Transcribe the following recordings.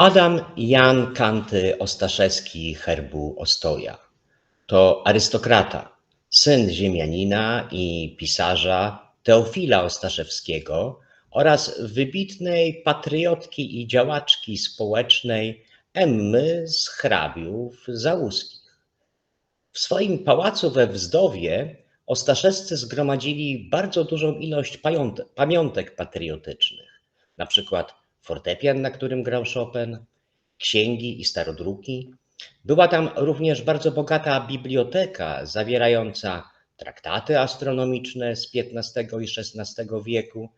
Adam Jan Kanty Ostaszewski herbu Ostoja to arystokrata, syn ziemianina i pisarza Teofila Ostaszewskiego oraz wybitnej patriotki i działaczki społecznej Emmy z hrabiów załuskich. W swoim pałacu we Wzdowie Ostaszewscy zgromadzili bardzo dużą ilość pamiątek patriotycznych, na przykład fortepian, na którym grał Chopin, księgi i starodruki. Była tam również bardzo bogata biblioteka zawierająca traktaty astronomiczne z XV i XVI wieku,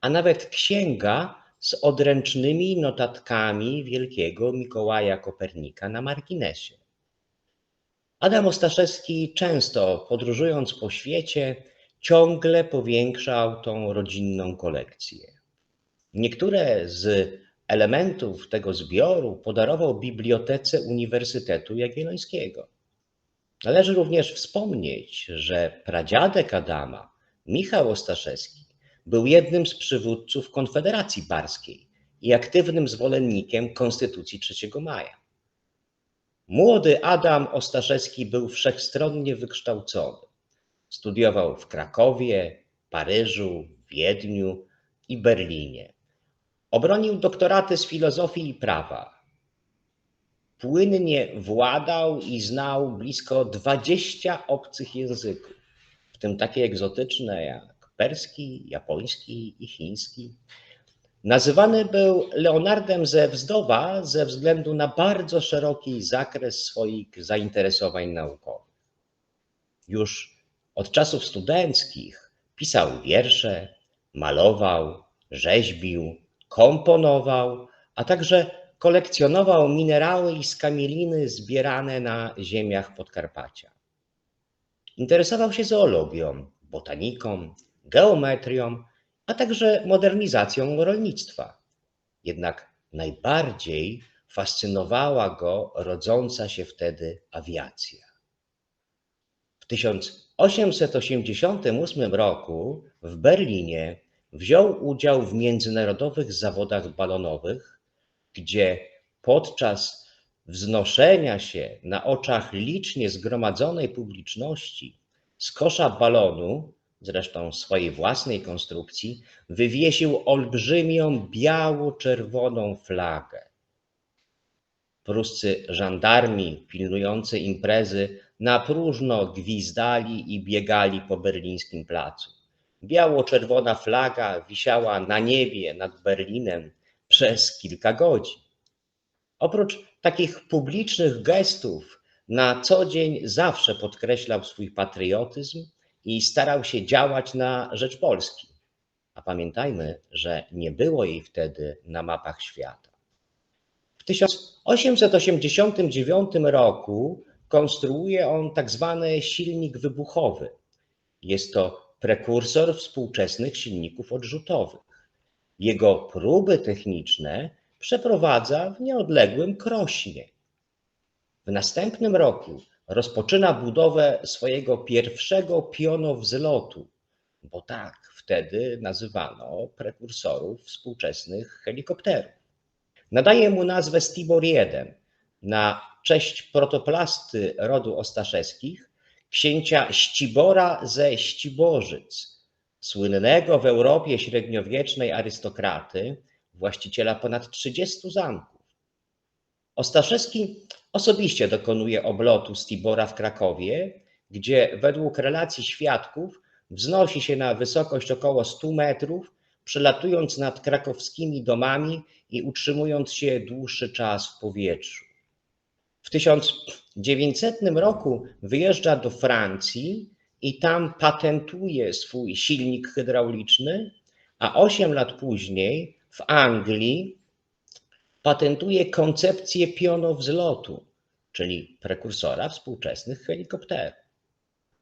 a nawet księga z odręcznymi notatkami wielkiego Mikołaja Kopernika na marginesie. Adam Ostaszewski często podróżując po świecie, ciągle powiększał tą rodzinną kolekcję. Niektóre z elementów tego zbioru podarował Bibliotece Uniwersytetu Jagiellońskiego. Należy również wspomnieć, że pradziadek Adama, Michał Ostaszewski, był jednym z przywódców Konfederacji Barskiej i aktywnym zwolennikiem Konstytucji 3 maja. Młody Adam Ostaszewski był wszechstronnie wykształcony. Studiował w Krakowie, Paryżu, Wiedniu i Berlinie. Obronił doktoraty z filozofii i prawa. Płynnie władał i znał blisko 20 obcych języków, w tym takie egzotyczne jak perski, japoński i chiński. Nazywany był Leonardem ze Wzdowa ze względu na bardzo szeroki zakres swoich zainteresowań naukowych. Już od czasów studenckich pisał wiersze, malował, rzeźbił, komponował, a także kolekcjonował minerały i skamieliny zbierane na ziemiach Podkarpacia. Interesował się zoologią, botaniką, geometrią, a także modernizacją rolnictwa. Jednak najbardziej fascynowała go rodząca się wtedy awiacja. W 1888 roku w Berlinie Wziął udział w międzynarodowych zawodach balonowych, gdzie podczas wznoszenia się na oczach licznie zgromadzonej publiczności z kosza balonu, zresztą swojej własnej konstrukcji, wywiesił olbrzymią biało-czerwoną flagę. Pruscy żandarmi pilnujący imprezy na próżno gwizdali i biegali po berlińskim placu. Biało-czerwona flaga wisiała na niebie nad Berlinem przez kilka godzin. Oprócz takich publicznych gestów, na co dzień zawsze podkreślał swój patriotyzm i starał się działać na rzecz Polski. A pamiętajmy, że nie było jej wtedy na mapach świata. W 1889 roku konstruuje on tak zwany silnik wybuchowy. Jest to prekursor współczesnych silników odrzutowych. Jego próby techniczne przeprowadza w nieodległym Krośnie. W następnym roku rozpoczyna budowę swojego pierwszego pionowzlotu, bo tak wtedy nazywano prekursorów współczesnych helikopterów. Nadaje mu nazwę Stibor 1 na cześć protoplasty rodu Ostaszewskich, księcia Ścibora ze Ściborzyc, słynnego w Europie średniowiecznej arystokraty, właściciela ponad 30 zamków. Ostaszewski osobiście dokonuje oblotu Stibora w Krakowie, gdzie według relacji świadków wznosi się na wysokość około 100 metrów, przelatując nad krakowskimi domami i utrzymując się dłuższy czas w powietrzu. W 1900 roku wyjeżdża do Francji i tam patentuje swój silnik hydrauliczny, a 8 lat później w Anglii patentuje koncepcję pionowzlotu, czyli prekursora współczesnych helikopterów.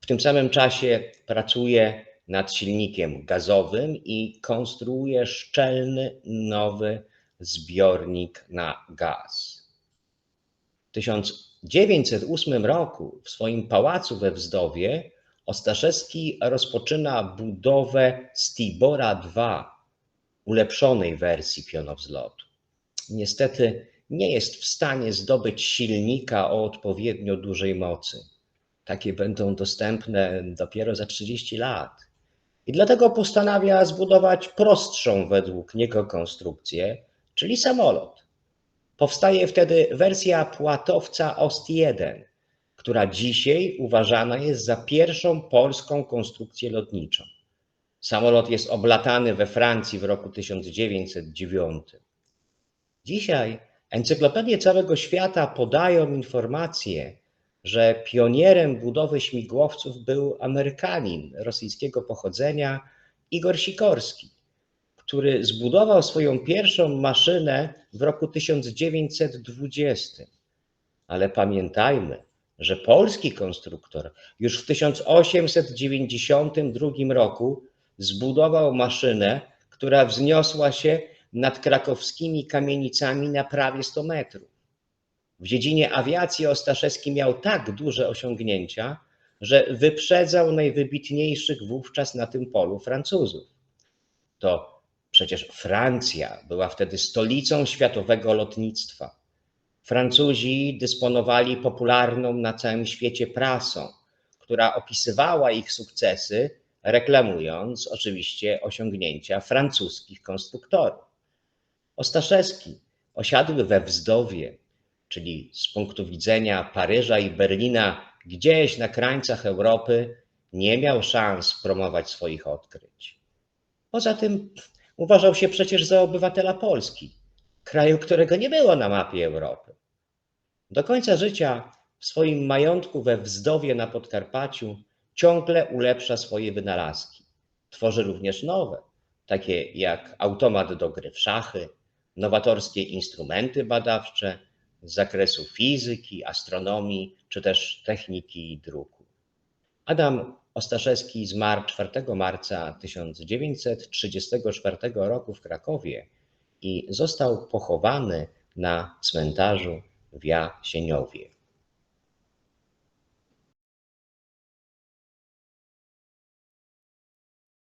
W tym samym czasie pracuje nad silnikiem gazowym i konstruuje szczelny nowy zbiornik na gaz. 1908 roku w swoim pałacu we Wzdowie Ostaszewski rozpoczyna budowę Stibora II, ulepszonej wersji pionowzlotu. Niestety nie jest w stanie zdobyć silnika o odpowiednio dużej mocy. Takie będą dostępne dopiero za 30 lat. I dlatego postanawia zbudować prostszą według niego konstrukcję, czyli samolot. Powstaje wtedy wersja płatowca OST-1, która dzisiaj uważana jest za pierwszą polską konstrukcję lotniczą. Samolot jest oblatany we Francji w roku 1909. Dzisiaj encyklopedie całego świata podają informację, że pionierem budowy śmigłowców był Amerykanin rosyjskiego pochodzenia Igor Sikorski, który zbudował swoją pierwszą maszynę w roku 1920. Ale pamiętajmy, że polski konstruktor już w 1892 roku zbudował maszynę, która wzniosła się nad krakowskimi kamienicami na prawie 100 metrów. W dziedzinie awiacji Ostaszewski miał tak duże osiągnięcia, że wyprzedzał najwybitniejszych wówczas na tym polu Francuzów. To przecież Francja była wtedy stolicą światowego lotnictwa. Francuzi dysponowali popularną na całym świecie prasą, która opisywała ich sukcesy, reklamując oczywiście osiągnięcia francuskich konstruktorów. Ostaszewski osiadły we Wzdowie, czyli z punktu widzenia Paryża i Berlina, gdzieś na krańcach Europy, nie miał szans promować swoich odkryć. Poza tym uważał się przecież za obywatela Polski, kraju, którego nie było na mapie Europy. Do końca życia w swoim majątku we Wzdowie na Podkarpaciu ciągle ulepsza swoje wynalazki. Tworzy również nowe, takie jak automat do gry w szachy, nowatorskie instrumenty badawcze z zakresu fizyki, astronomii czy też techniki druku. Adam Ostaszewski zmarł 4 marca 1934 roku w Krakowie i został pochowany na cmentarzu w Jasieniowie.